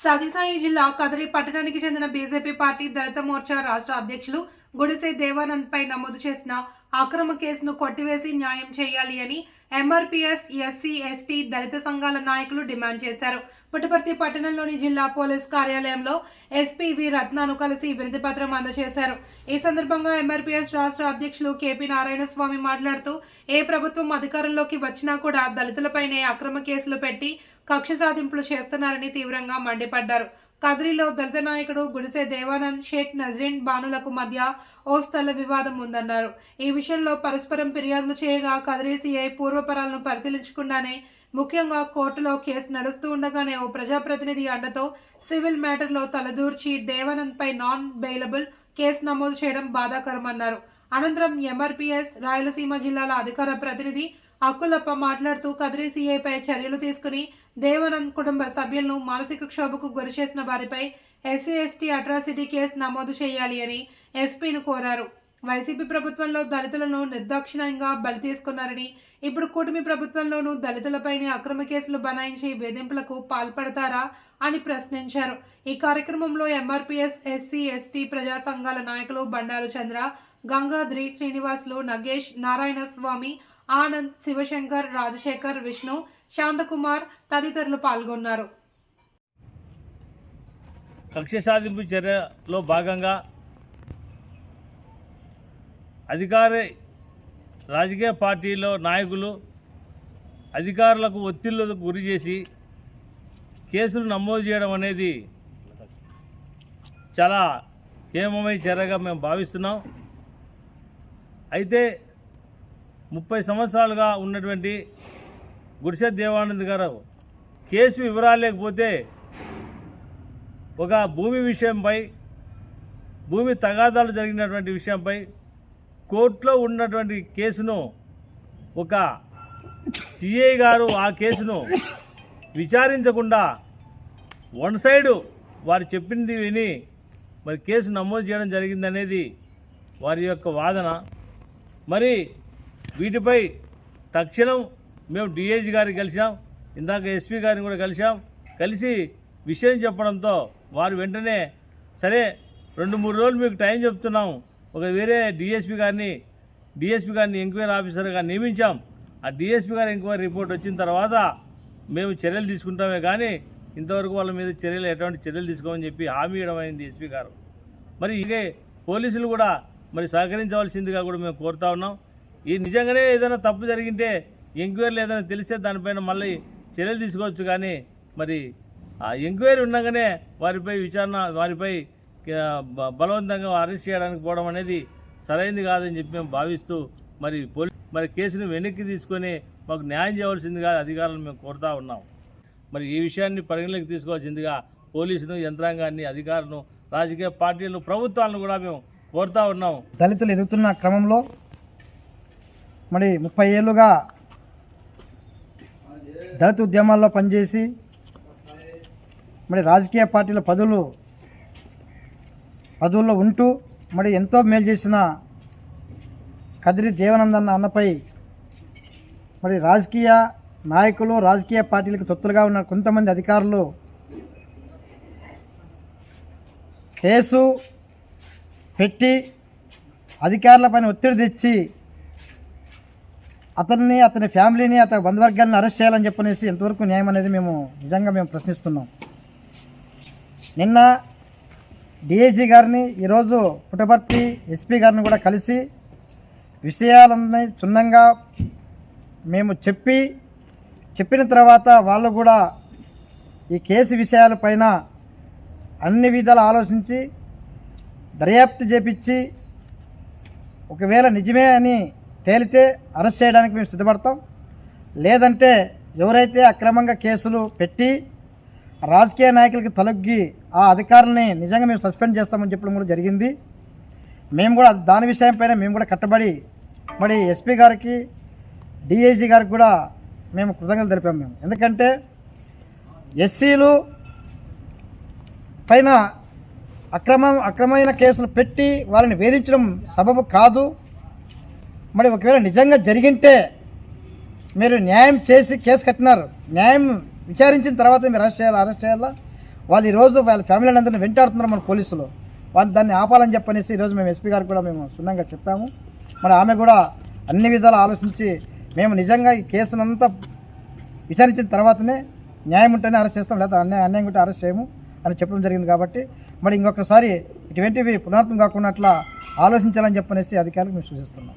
సతీసాయి జిల్లా కదరి పట్టణానికి చెందిన బీజేపీ పార్టీ దళిత మోర్చా రాష్ట్ర అధ్యక్షులు గుడిసె దేవానంద్ పై నమోదు చేసిన అక్రమ కేసును కొట్టివేసి న్యాయం చేయాలి అని ఎంఆర్పీఎస్ ఎస్సీ ఎస్టీ దళిత సంఘాల నాయకులు డిమాండ్ చేశారు. పుట్టపర్తి పట్టణంలోని జిల్లా పోలీస్ కార్యాలయంలో ఎస్పీవి రత్నాను కలిసి వినతి పత్రం అందజేశారు. ఈ సందర్భంగా ఎంఆర్పీఎస్ రాష్ట్ర అధ్యక్షులు కేపీ నారాయణ స్వామి మాట్లాడుతూ ఏ ప్రభుత్వం అధికారంలోకి వచ్చినా కూడా దళితులపైనే అక్రమ కేసులు పెట్టి కక్ష సాధింపులు చేస్తున్నారని తీవ్రంగా మండిపడ్డారు. కదిరిలో దళిత నాయకుడు గుడిసె దేవానంద్ షేక్ నజరీన్ బానులకు మధ్య ఓ స్థల వివాదం ఉందన్నారు. ఈ విషయంలో పరస్పరం ఫిర్యాదులు చేయగా కదిరి సిఐ పూర్వపరాలను పరిశీలించకుండానే ముఖ్యంగా కోర్టులో కేసు నడుస్తూ ఉండగానే ఓ ప్రజాప్రతినిధి అండతో సివిల్ మ్యాటర్లో తలదూర్చి దేవానంద్ పై నాన్ బెయిలబుల్ కేసు నమోదు చేయడం బాధాకరమన్నారు. అనంతరం ఎంఆర్పీఎస్ రాయలసీమ జిల్లాల అధికార ప్రతినిధి అక్కులప్ప మాట్లాడుతూ కదిరి సీఐపై చర్యలు తీసుకుని దేవానంద్ కుటుంబ సభ్యులను మానసిక క్షోభకు గురి చేసిన వారిపై ఎస్సీ ఎస్టీ అట్రాసిటీ కేసు నమోదు చేయాలి అని ఎస్పీని కోరారు. వైసీపీ ప్రభుత్వంలో దళితులను నిర్దాక్షిణ్యంగా బలి తీసుకున్నారని ఇప్పుడు కూటమి ప్రభుత్వంలోనూ దళితులపైనే అక్రమ కేసులు బనాయించి వేధింపులకు పాల్పడతారా అని ప్రశ్నించారు. ఈ కార్యక్రమంలో ఎంఆర్పీఎస్ ఎస్సీ ఎస్టీ ప్రజా సంఘాల నాయకులు బండారు చంద్ర గంగాద్రి శ్రీనివాసులు నగేష్ నారాయణ స్వామి ఆనంద్ శివశంకర్ రాజశేఖర్ విష్ణు శాంతకుమార్ తదితరులు పాల్గొన్నారు. కక్ష సాధింపు చర్యలో భాగంగా అధికార రాజకీయ పార్టీలో నాయకులు అధికారులకు ఒత్తిళ్ళకు గురి చేసి కేసులు నమోదు చేయడం అనేది చాలా హేమమైన చర్యగా మేము భావిస్తున్నాం. అయితే ముప్పై సంవత్సరాలుగా ఉన్నటువంటి గుడిసె దేవానంద్ గారు కేసు వివరాలు లేకపోతే ఒక భూమి విషయంపై భూమి తగాదాలు జరిగినటువంటి విషయంపై కోర్టులో ఉన్నటువంటి కేసును ఒక సిఐ గారు ఆ కేసును విచారించకుండా వన్ సైడు వారు చెప్పింది విని మరి కేసు నమోదు చేయడం జరిగిందనేది వారి యొక్క వాదన. మరి వీటిపై తక్షణం మేము డిఐజీ గారికి కలిసాం ఇందాక ఎస్పీ గారిని కూడా కలిసాం కలిసి విషయం చెప్పడంతో వారు వెంటనే సరే రెండు మూడు రోజులు మీకు టైం చెప్తున్నాం ఒక వేరే డిఎస్పీ గారిని డిఎస్పీ గారిని ఎంక్వైరీ ఆఫీసర్గా నియమించాం. ఆ డిఎస్పీ గారి ఎంక్వైరీ రిపోర్ట్ వచ్చిన తర్వాత మేము చర్యలు తీసుకుంటామే కానీ ఇంతవరకు వాళ్ళ మీద చర్యలు ఎటువంటి చర్యలు తీసుకోమని చెప్పి హామీ ఇవ్వడం అయింది ఎస్పీ గారు. మరి ఇదే పోలీసులు కూడా మరి సహకరించవలసిందిగా కూడా మేము కోరుతా ఉన్నాం. ఈ నిజంగానే ఏదైనా తప్పు జరిగింటే ఎంక్వైరీలు ఏదైనా తెలిసే దానిపైన మళ్ళీ చర్యలు తీసుకోవచ్చు కానీ మరి ఆ ఎంక్వైరీ ఉండగానే వారిపై విచారణ వారిపై బలవంతంగా అరెస్ట్ చేయడానికి పోవడం అనేది సరైంది కాదని చెప్పి మేము భావిస్తూ మరి పోలీ మరి కేసును వెనక్కి తీసుకొని మాకు న్యాయం చేయవలసిందిగా అధికారులను మేము కోరుతా ఉన్నాం. మరి ఈ విషయాన్ని పరిగణలోకి తీసుకోవాల్సిందిగా పోలీసును యంత్రాంగాన్ని అధికారులను రాజకీయ పార్టీలు ప్రభుత్వాలను కూడా మేము కోరుతా ఉన్నాం. దళితులు ఎదుగుతున్న క్రమంలో మరి ముప్పై ఏళ్ళుగా దళిత ఉద్యమాల్లో పనిచేసి మరి రాజకీయ పార్టీల పదవులు పదవుల్లో ఉంటూ మరి ఎంతో మేలు చేసిన కదిరి దేవనందన్న అన్నపై మరి రాజకీయ నాయకులు రాజకీయ పార్టీలకు తొత్తులుగా ఉన్న కొంతమంది అధికారులు కేసు పెట్టి అధికారులపైన ఒత్తిడి తెచ్చి అతన్ని అతని ఫ్యామిలీని అతని బంధువర్గాన్ని అరెస్ట్ చేయాలని చెప్పనేసి ఎంతవరకు న్యాయం అనేది మేము నిజంగా మేము ప్రశ్నిస్తున్నాం. నిన్న డిఐజీ గారిని ఈరోజు పుట్టపర్తి ఎస్పీ గారిని కూడా కలిసి విషయాలన్నీ క్షుణ్ణంగా మేము చెప్పి చెప్పిన తర్వాత వాళ్ళు కూడా ఈ కేసు విషయాలపైన అన్ని విధాలు ఆలోచించి దర్యాప్తు చేపించి ఒకవేళ నిజమే అని తేలితే అరెస్ట్ చేయడానికి మేము సిద్ధపడతాం. లేదంటే ఎవరైతే అక్రమంగా కేసులు పెట్టి రాజకీయ నాయకులకి తలొగ్గి ఆ అధికారులని నిజంగా మేము సస్పెండ్ చేస్తామని చెప్పడం కూడా జరిగింది. మేము కూడా దాని విషయంపైన మేము కూడా కట్టబడి మరి ఎస్పీ గారికి డిఐజీ గారికి కూడా మేము కృతజ్ఞతలు తెలిపాము మేము. ఎందుకంటే ఎస్సీలు పైన అక్రమం అక్రమమైన కేసులు పెట్టి వాళ్ళని వేధించడం సబబు కాదు. మరి ఒకవేళ నిజంగా జరిగింటే మీరు న్యాయం చేసి కేసు కట్టినారు. న్యాయం విచారించిన తర్వాత మీరు అరెస్ట్ చేయాలి? అరెస్ట్ చేయాలా? వాళ్ళు ఈరోజు వాళ్ళ ఫ్యామిలీ అందరిని వెంటాడుతున్నారు మన పోలీసులు. వాళ్ళు దాన్ని ఆపాలని చెప్పనేసి ఈరోజు మేము ఎస్పీ గారికి కూడా మేము సున్నంగా చెప్పాము. మరి ఆమె కూడా అన్ని విధాలు ఆలోచించి మేము నిజంగా ఈ కేసునంతా విచారించిన తర్వాతనే న్యాయం ఉంటేనే అరెస్ట్ చేస్తాం లేదా అన్యాయం అన్యాయం ఉంటే అరెస్ట్ చేయము అని చెప్పడం జరిగింది కాబట్టి మరి ఇంకొకసారి ఇటువంటివి పునరాత్మం కాకుండా అట్లా ఆలోచించాలని చెప్పనేసి అధికారులకు మేము సూచిస్తున్నాం.